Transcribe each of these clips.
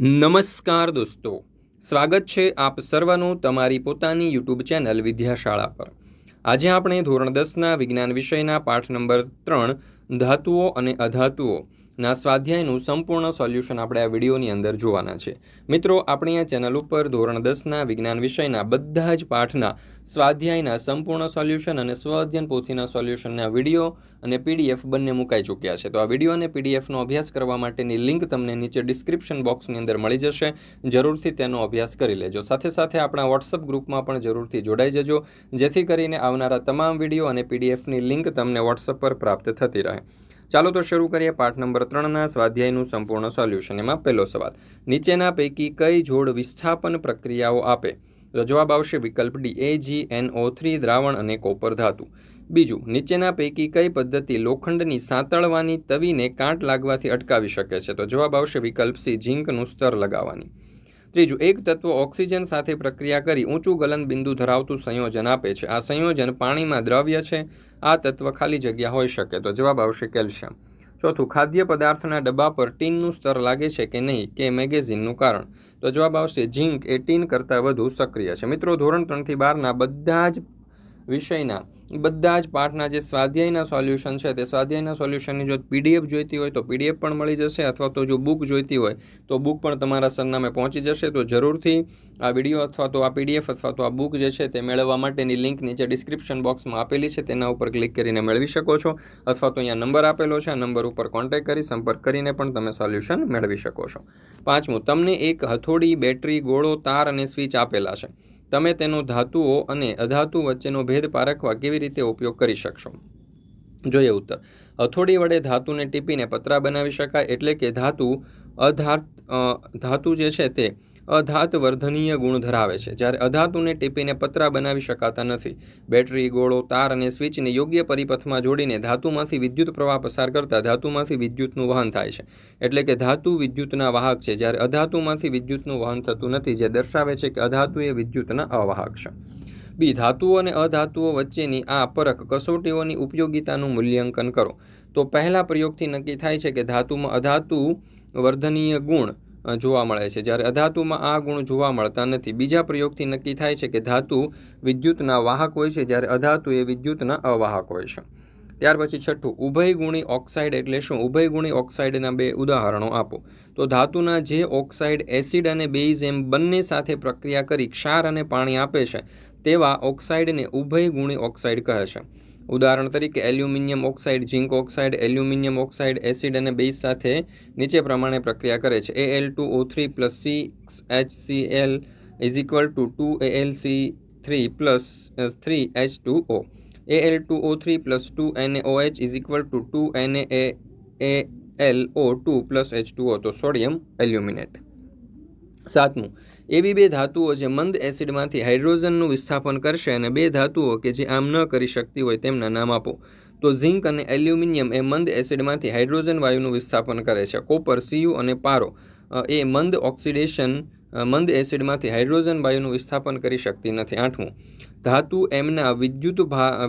નમસ્કાર દોસ્તો. સ્વાગત છે આપ સર્વનું તમારી પોતાની યુટ્યુબ ચેનલ વિદ્યાશાળા પર. આજે આપણે ધોરણ દસના વિજ્ઞાન વિષયના પાઠ નંબર ત્રણ, ધાતુઓ અને અધાતુઓ ના, સ્વાધ્યાયનું સંપૂર્ણ સોલ્યુશન આપણે આ વિડીયોની અંદર જોવાના છે. મિત્રો, આપણી આ ચેનલ ઉપર ધોરણ દસના વિજ્ઞાન વિષયના બધા જ પાઠના સ્વાધ્યાયના સંપૂર્ણ સોલ્યુશન અને સ્વઅધ્યયન પોથીના સોલ્યુશનના વીડિયો અને પીડીએફ બંને મુકાઈ ચૂક્યા છે. તો આ વીડિયો અને પીડીએફનો અભ્યાસ કરવા માટેની લિંક તમને નીચે ડિસ્ક્રિપ્શન બોક્સની અંદર મળી જશે. જરૂરથી તેનો અભ્યાસ કરી લેજો. સાથે સાથે આપણા વોટ્સઅપ ગ્રુપમાં પણ જરૂરથી જોડાઈ જજો, જેથી કરીને આવનારા તમામ વીડિયો અને પીડીએફની લિંક તમને વોટ્સઅપ પર પ્રાપ્ત થતી રહે. ચાલો તો શરૂ કરીએ પાઠ નંબર ત્રણના સ્વાધ્યાયનું સંપૂર્ણ સોલ્યુશન. એમાં પહેલો સવાલ, નીચેના પૈકી કઈ જોડ વિસ્થાપન પ્રક્રિયાઓ આપે? તો જવાબ આવશે વિકલ્પ D A G N O three, દ્રાવણ અને કોપર ધાતુ. બીજું, નીચેના પૈકી કઈ પદ્ધતિ લોખંડની સાંતળવાની તવીને કાંટ લાગવાથી અટકાવી શકે છે? તો જવાબ આવશે વિકલ્પ સી, ઝીંકનું સ્તર લગાવવાની. ત્રીજું, એક તત્વ ઓક્સિજન સાથે પ્રક્રિયા કરી ઊંચું ગલન બિંદુ ધરાવતું સંયોજન આપે છે. આ સંયોજન પાણીમાં દ્રવ્ય છે આ તત્વ ખાલી જગ્યા હોઈ શકે તો જવાબ આવશે કેલ્શિયમ. ચોથું, ખાદ્ય પદાર્થના ડબ્બા પર ટીનનું સ્તર લાગે છે કે નહીં કે મેગેઝિનનું કારણ? તો જવાબ આવશે ઝીંક, એ ટીન કરતાં વધુ સક્રિય છે. મિત્રો, ધોરણ ત્રણથી બારના બધા જ વિષયના. બધા જ પાઠના જે સ્વાધ્યાયના સોલ્યુશન છે તે સ્વાધ્યાયના સોલ્યુશનની જો પીડીએફ જોઈતી હોય તો પીડીએફ પણ મળી જશે અથવા તો જો બુક જોઈતી હોય તો બુક પણ તમારા સરનામે પહોંચી જશે. તો જરૂરથી આ વીડિયો અથવા તો આ પીડીએફ અથવા તો આ બુક જે છે તે મેળવવા માટેની લિંક નીચે ડિસ્ક્રિપ્શન બોક્સમાં આપેલી છે. તેના ઉપર ક્લિક કરીને મેળવી શકો છો. અથવા તો અહીંયા નંબર આપેલો છે. આ નંબર ઉપર કોન્ટેક્ટ કરી સંપર્ક કરીને પણ તમે સોલ્યુશન મેળવી શકો છો. પાંચમું, તમને એક હથોડી બેટરી, ગોળો, તાર અને સ્વિચ આપેલા છે. તમે તેનો ધાતુઓ અને અધાતુ વચ્ચેનો ભેદ પારખવા કેવી રીતે ઉપયોગ કરી શકશો? જોઈએ ઉત્તર. હથોડી વડે ધાતુને ટીપીને પતરા બનાવી શકાય એટલે કે ધાતુ અધાત ધાતુ જે છે તે અધાત વર્ધનીય ગુણ ધરાવે છે. જ્યારે અધાતુને ટીપીને પતરા બનાવી શકાતા નથી. બેટરી, ગોળો, તાર અને સ્વિચને યોગ્ય પરિપથમાં જોડીને ધાતુમાંથી વિદ્યુત પ્રવાહ પસાર કરતા ધાતુમાંથી વિદ્યુતનું વહન થાય છે. એટલે કે ધાતુ વિદ્યુતના વાહક છે. જ્યારે અધાતુમાંથી વિદ્યુતનું વહન થતું નથી, જે દર્શાવે છે કે અધાતુ એ વિદ્યુતના અવાહક છે. બી, ધાતુઓ અને અધાતુઓ વચ્ચેની આ પરખ કસોટીઓની ઉપયોગિતાનું મૂલ્યાંકન કરો. તો પહેલા પ્રયોગથી નક્કી થાય છે કે ધાતુમાં અધાતુ વર્ધનીય ગુણ જોવા મળે છે. જ્યારે અધાતુમાં આ ગુણ જોવા મળતા નથી. બીજા પ્રયોગથી નક્કી થાય છે કે ધાતુ વિદ્યુતના વાહક હોય છે, જ્યારે અધાતુ એ વિદ્યુતના અવાહક હોય છે. ત્યાર પછી છઠ્ઠું ઉભયગુણી ઓક્સાઇડ એટલે શું? ઉભયગુણી ઓક્સાઇડના બે ઉદાહરણો આપો. તો ધાતુના જે ઓક્સાઇડ એસિડ અને બેઝ એમ બંને સાથે પ્રક્રિયા કરી ક્ષાર અને પાણી આપે છે, તેવા ઓક્સાઇડને ઉભયગુણી ઓક્સાઇડ કહે છે. ઉદાહરણ તરીકે aluminium oxide, zinc oxide, aluminium oxide acid અને બેઝ સાથે નીચે પ્રમાણે પ્રક્રિયા કરે છે. A L two O three plus six H C L is equal to two A L C three plus three H two O A L two O three plus two N A O H is equal to two N A A L O two plus H two O તો sodium aluminate સાતમું એવી બે ધાતુઓ જે મંદ એસિડમાંથી હાઇડ્રોજનનું વિસ્થાપન કરશે અને બે ધાતુઓ કે જે આમ ન કરી શકતી હોય તેમના નામ આપો. તો ઝિંક અને એલ્યુમિનિયમ એ મંદ એસિડમાંથી હાઇડ્રોજન વાયુનું વિસ્થાપન કરે છે. કોપર, સીયુ અને પારો એ મંદ ઓક્સિડેશન મંદ એસિડમાંથી હાઇડ્રોજન વાયુનું વિસ્થાપન કરી શકતી નથી. આઠમું, ધાતુ એમના વિદ્યુત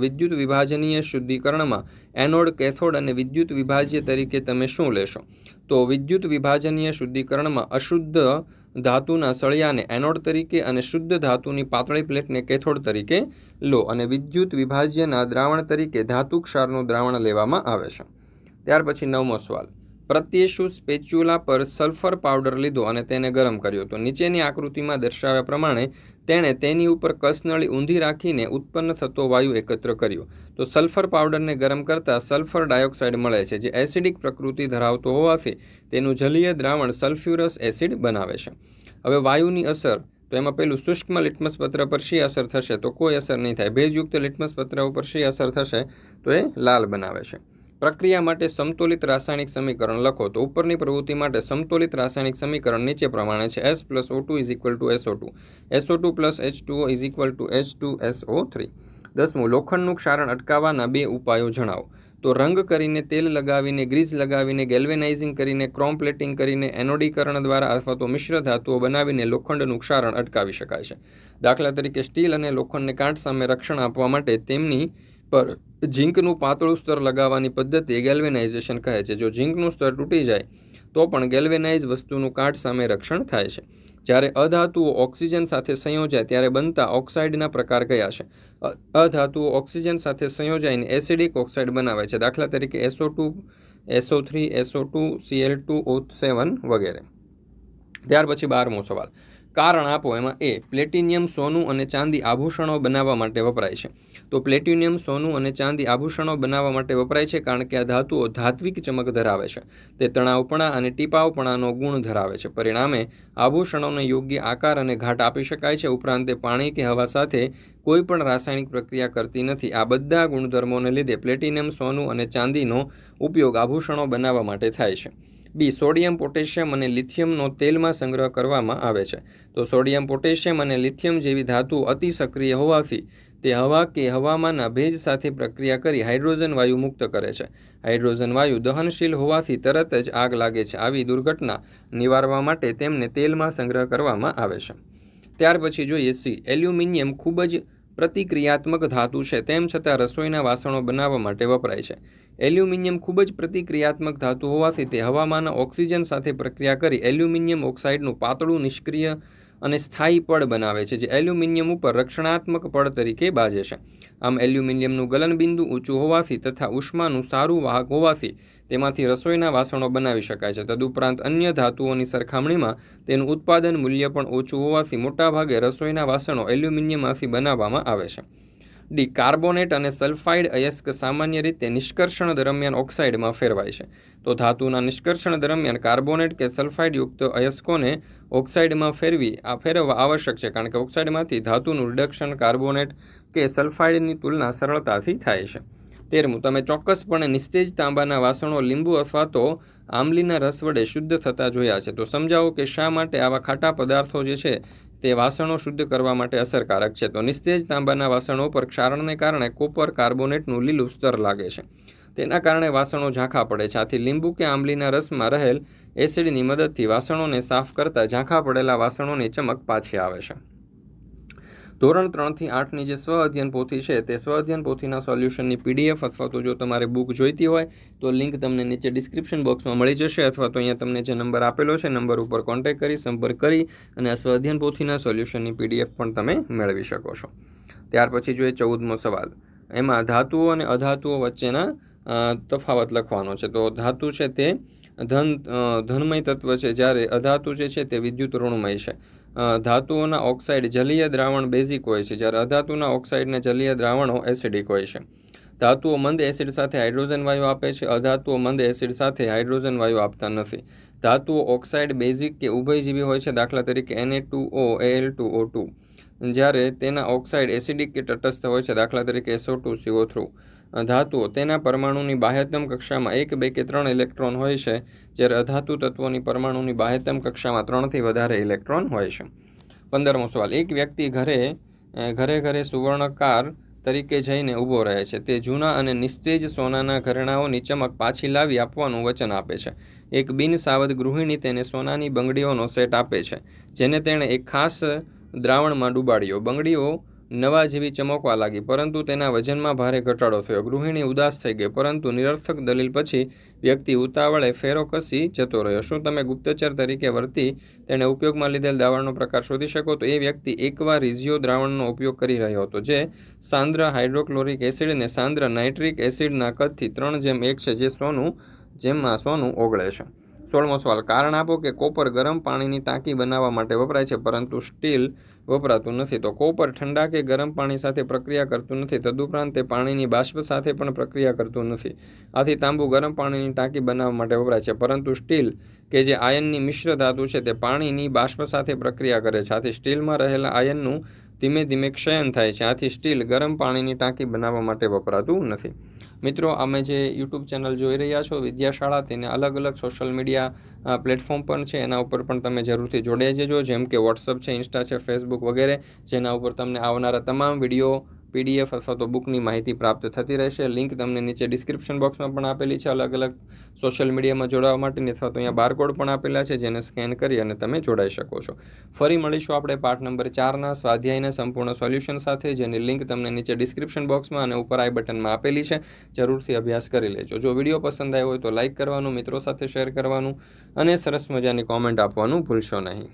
વિદ્યુત વિભાજનીય શુદ્ધિકરણમાં એનોડ, કેથોડ અને વિદ્યુત વિભાજ્ય તરીકે તમે શું લેશો? તો વિદ્યુત વિભાજનીય શુદ્ધિકરણમાં અશુદ્ધ ધાતુના સળિયાને એનોડ તરીકે અને શુદ્ધ ધાતુની પાતળી પ્લેટને કેથોડ તરીકે લો અને વિદ્યુત વિભાજ્યના દ્રાવણ તરીકે ધાતુ ક્ષારનું દ્રાવણ લેવામાં આવે છે. ત્યાર પછી નવમો સવાલ. પ્રત્યેશુ સ્પેચ્યુલા પર સલ્ફર પાવડર લીધો અને તેને ગરમ કર્યો. તો નીચેની આકૃતિમાં દર્શાવ્યા પ્રમાણે તેણે તેની ઉપર કસનળી ઊંધી રાખીને ઉત્પન્ન થતો વાયુ એકત્ર કર્યો. તો સલ્ફર પાવડરને ગરમ કરતાં સલ્ફર ડાયોક્સાઇડ મળે છે, જે એસિડિક પ્રકૃતિ ધરાવતો હોવાથી તેનું જલીય દ્રાવણ સલ્ફ્યુરસ એસિડ બનાવે છે. હવે વાયુની અસર, તો એમાં પેલું શુષ્કમ લિટમસ પત્ર પર શી અસર થશે? તો કોઈ અસર નહીં થાય. ભેજયુક્ત લિટમસ પત્ર ઉપર શી અસર થશે? તો એ લાલ બનાવે છે. પ્રક્રિયા માટે સમતોલિત રાસાયણિક સમીકરણ લખો તો ઉપરની પ્રવૃત્તિ માટે સમતોલિત રાસાયણિક સમીકરણ નીચે પ્રમાણે છે. S plus O two is equal to SO two SO two plus H two is equal to H two SO three દસમું, લોખંડનું ક્ષારણ અટકાવવાના બે ઉપાયો જણાવો. તો રંગ કરીને તેલ લગાવીને ગ્રીઝ લગાવીને ગેલ્વેનાઇઝિંગ કરીને ક્રોમ પ્લેટિંગ કરીને, એનોડીકરણ દ્વારા અથવા તો મિશ્ર ધાતુઓ બનાવીને લોખંડનું ક્ષારણ અટકાવી શકાય છે. દાખલા તરીકે સ્ટીલ અને લોખંડને કાંટ સામે રક્ષણ આપવા માટે તેમની પર ઝીંકનું પાતળું સ્તર લગાવવાની પદ્ધતિ ગેલ્વેનાઇઝેશન કહે છે. જો ઝીંકનું સ્તર તૂટી જાય, તો પણ ગેલ્વેનાઇઝ વસ્તુનું કાટ સામે રક્ષણ થાય છે. જ્યારે અધાતુઓ ઓક્સિજન સાથે સંયોજાય, ત્યારે બનતા ઓક્સાઇડના પ્રકાર કયા છે? અધાતુઓ ઓક્સિજન સાથે સંયોજાઈને એસિડિક ઓક્સાઇડ બનાવે છે. દાખલા તરીકે SO two SO three SO two, CL two, O seven વગેરે. ત્યાર પછી બારમો સવાલ. કારણ આપો એમાં એ, પ્લેટિનિયમ સોનું અને ચાંદી આભૂષણો બનાવવા માટે વપરાય છે. તો પ્લેટિનિયમ સોનું અને ચાંદી આભૂષણો બનાવવા માટે વપરાય છે કારણ કે આ ધાતુઓ ધાત્વિક ચમક ધરાવે છે. તે તણાવપણા અને ટીપાવપણાનો ગુણ ધરાવે છે. પરિણામે, આભૂષણોને યોગ્ય આકાર અને ઘાટ આપી શકાય છે. ઉપરાંત, તે પાણી કે હવા સાથે કોઈ પણ રાસાયણિક પ્રક્રિયા કરતી નથી. આ બધા ગુણધર્મોને લીધે પ્લેટિનિયમ સોનું અને ચાંદીનો ઉપયોગ આભૂષણો બનાવવા માટે થાય છે. બી સોડિયમ, પોટેશિયમ અને લિથિયમનો તેલમાં સંગ્રહ કરવામાં આવે છે. તો સોડિયમ, પોટેશિયમ અને લિથિયમ જેવી ધાતુ અતિ સક્રિય હોવાથી તે હવા કે હવામાંના ભેજ સાથે પ્રક્રિયા કરી હાઇડ્રોજન વાયુ મુક્ત કરે છે. હાઇડ્રોજન વાયુ દહનશીલ હોવાથી તરત જ આગ લાગે છે. આવી દુર્ઘટના નિવારવા માટે તેમને તેલમાં સંગ્રહ કરવામાં આવે છે. ત્યાર પછી જોઈએ સી. એલ્યુમિનિયમ ખૂબ જ પ્રતિક્રિયાત્મક ધાતુ છે. તેમ છતાં રસોઈના વાસણો બનાવવા માટે વપરાય છે. એલ્યુમિનિયમ ખૂબ જ પ્રતિક્રિયાત્મક ધાતુ હોવાથી તે હવામાંના ઓક્સિજન સાથે પ્રક્રિયા કરી એલ્યુમિનિયમ ઓક્સાઇડનું પાતળું નિષ્ક્રિય અને સ્થાયી પડ બનાવે છે, જે એલ્યુમિનિયમ ઉપર રક્ષણાત્મક પડ તરીકે બાજે છે. આમ એલ્યુમિનિયમનું ગલનબિંદુ ઊંચું હોવાથી તથા ઉષ્માનું સારું વાહક હોવાથી તેમાંથી રસોઈના વાસણો બનાવી શકાય છે. તદુપરાંત અન્ય ધાતુઓની સરખામણીમાં તેનું ઉત્પાદન મૂલ્ય પણ ઓછું હોવાથી મોટાભાગે રસોઈના વાસણો એલ્યુમિનિયમમાંથી બનાવવામાં આવે છે. ડી કાર્બોનેટ અને સલ્ફાઇડ અયસ્ક સામાન્ય રીતે નિષ્કર્ષણ દરમિયાન ઓક્સાઇડમાં ફેરવાય છે. તો ધાતુના નિષ્કર્ષણ દરમિયાન કાર્બોનેટ કે સલ્ફાઇડયુક્ત અયસ્કોને ઓક્સાઇડમાં ફેરવી આ ફેરવવા આવશ્યક છે, કારણ કે ઓક્સાઇડમાંથી ધાતુનું રિડક્શન કાર્બોનેટ કે સલ્ફાઇડની તુલના સરળતાથી થાય છે. તેરમું, તમે ચોક્કસપણે નિસ્તેજ તાંબાના વાસણો લીંબુ અથવા તો આંબલીના રસ વડે શુદ્ધ થતા જોયા છે. તો સમજાવો કે શા માટે આવા ખાટા પદાર્થો જે છે તે વાસણો શુદ્ધ કરવા માટે અસરકારક છે. તો નિસ્તેજ તાંબાના વાસણો પર ક્ષારણને કારણે કોપર કાર્બોનેટનું લીલું સ્તર લાગે છે. તેના કારણે વાસણો ઝાંખા પડે છે. આથી લીંબુ કે આંબલીના રસમાં રહેલ એસિડની મદદથી વાસણોને સાફ કરતાં ઝાંખા પડેલા વાસણોની ચમક પાછી આવે છે. ધોરણ ત્રણથી આઠની જે સ્વ અધ્યયન પોથી છે તે સ્વ અધ્યયન પોથીના સોલ્યુશનની પીડીએફ અથવા તો જો તમારે બુક જોઈતી હોય, તો લિંક તમને નીચે ડિસ્ક્રિપ્શન બોક્સમાં મળી જશે અથવા તો અહીંયા તમને જે નંબર આપેલો છે નંબર ઉપર કોન્ટેક્ટ કરી, સંપર્ક કરી અને સ્વ અધ્યયન પોથીના સોલ્યુશનની પીડીએફ પણ તમે મેળવી શકો છો. ત્યાર પછી જોઈએ ચૌદમો સવાલ. એમાં ધાતુઓ અને અધાતુઓ વચ્ચેના તફાવત લખવાનો છે. તો ધાતુ છે તે ધન ધનમય તત્વ છે. જ્યારે અધાતુ જે છે તે વિદ્યુત ઋણમય છે. ધાતુઓના ઓક્સાઇડ જલીય દ્રાવણ બેઝિક હોય છે, જ્યારે અધાતુના ઓક્સાઇડને જલીય દ્રાવણો એસિડિક હોય છે. ધાતુઓ મંદ એસિડ સાથે હાઇડ્રોજન વાયુ આપે છે, અધાતુઓ મંદ એસિડ સાથે હાઇડ્રોજન વાયુ આપતા નથી. ધાતુઓ ઓક્સાઇડ બેઝિક કે ઉભયજીવી હોય છે દાખલા તરીકે Na2O two O L two O two. જ્યારે તેના ઓક્સાઇડ એસિડિક કે તટસ્થ હોય છે દાખલા તરીકે એસો ટુ સીઓ થ્રુ. ધાતુઓ. તેના પરમાણુની બાહ્યતમ કક્ષામાં એક, બે કે ત્રણ ઇલેક્ટ્રોન હોય છે, જ્યારે અધાતુ તત્વોની પરમાણુની બાહ્યતમ કક્ષામાં ત્રણથી વધારે ઇલેક્ટ્રોન હોય છે. પંદરમો સવાલ. એક વ્યક્તિ ઘરે ઘરે ઘરે સુવર્ણકાર તરીકે જઈને ઊભો રહે છે. તે જૂના અને નિસ્તેજ સોનાના ઘરેણાઓની ચમક પાછી લાવી આપવાનું વચન આપે છે. એક બિનસાવધ ગૃહિણી તેને સોનાની બંગડીઓનો સેટ આપે છે, જેને તેણે એક ખાસ દ્રાવણમાં ડૂબાડ્યો. બંગડીઓ નવા જેવી ચમકવા લાગી, પરંતુ તેના વજનમાં ભારે ઘટાડો થયો. ગૃહિણી ઉદાસ થઈ ગઈ, પરંતુ નિરર્થક દલીલ પછી વ્યક્તિ ઉતાવળે ફેરો કસી જતો રહ્યો. શું તમે ગુપ્તચર તરીકે વર્તી તેણે ઉપયોગમાં લીધેલ દ્રાવણનો પ્રકાર શોધી શકો? તો એ વ્યક્તિ એકવાર રિઝિયો દ્રાવણનો ઉપયોગ કરી રહ્યો હતો, જે સાંદ્ર હાઇડ્રોક્લોરિક એસિડ અને સાંદ્ર નાઇટ્રિક એસિડના કદથી ત્રણ જેમ એક છે, જે સોનું, જેમાં સોનું ઓગળે છે. સોળમો સવાલ, કારણ આપો કે કોપર ગરમ પાણીની ટાંકી બનાવવા માટે વપરાય છે, પરંતુ સ્ટીલ વપરાતું નથી. તો કોપર ઠંડા કે ગરમ પાણી સાથે પ્રક્રિયા કરતું નથી. તદુપરાંત તે પાણીની બાષ્પ સાથે પણ પ્રક્રિયા કરતું નથી. આથી તાંબુ ગરમ પાણીની ટાંકી બનાવવા માટે વપરાય છે. પરંતુ સ્ટીલ, કે જે આયનની મિશ્ર ધાતુ છે, તે પાણીની બાષ્પ સાથે પ્રક્રિયા કરે છે. આથી સ્ટીલમાં રહેલા આયનનું ધીમે ધીમે ક્ષયન થાય છે. આથી સ્ટીલ ગરમ પાણીની ટાંકી બનાવવા માટે વપરાતું નથી. મિત્રો, અમે જે યુટ્યુબ ચેનલ જોઈ રહ્યા છો, વિદ્યાશાળા, તેને અલગ અલગ સોશિયલ મીડિયા પ્લેટફોર્મ પણ છે. એના ઉપર પણ તમે જરૂરથી જોડાઈ જજો. જેમ કે વોટ્સઅપ છે ઇન્સ્ટા છે ફેસબુક વગેરે, જેના ઉપર તમને આવનારા તમામ વીડિયો પીડીએફ અથવા તો બુકની માહિતી પ્રાપ્ત થતી રહેશે. લિંક તમને નીચે ડિસ્ક્રિપ્શન બોક્સમાં પણ આપેલી છે. અલગ અલગ સોશિયલ મીડિયામાં જોડાવા માટેની અથવા તો અહીંયા બારકોડ પણ આપેલા છે, જેને સ્કેન કરી અને તમે જોડાઈ શકો છો. ફરી મળીશું આપણે પાઠ નંબર ચારના સ્વાધ્યાયના સંપૂર્ણ સોલ્યુશન સાથે, જેની લિંક તમને નીચે ડિસ્ક્રિપ્શન બોક્સમાં અને ઉપર આઈ બટનમાં આપેલી છે. જરૂરથી અભ્યાસ કરી લેજો. જો વીડિયો પસંદ આવ્યો હોય તો લાઇક કરવાનું, મિત્રો સાથે શેર કરવાનું અને સરસ મજાની કોમેન્ટ આપવાનું ભૂલશો નહીં.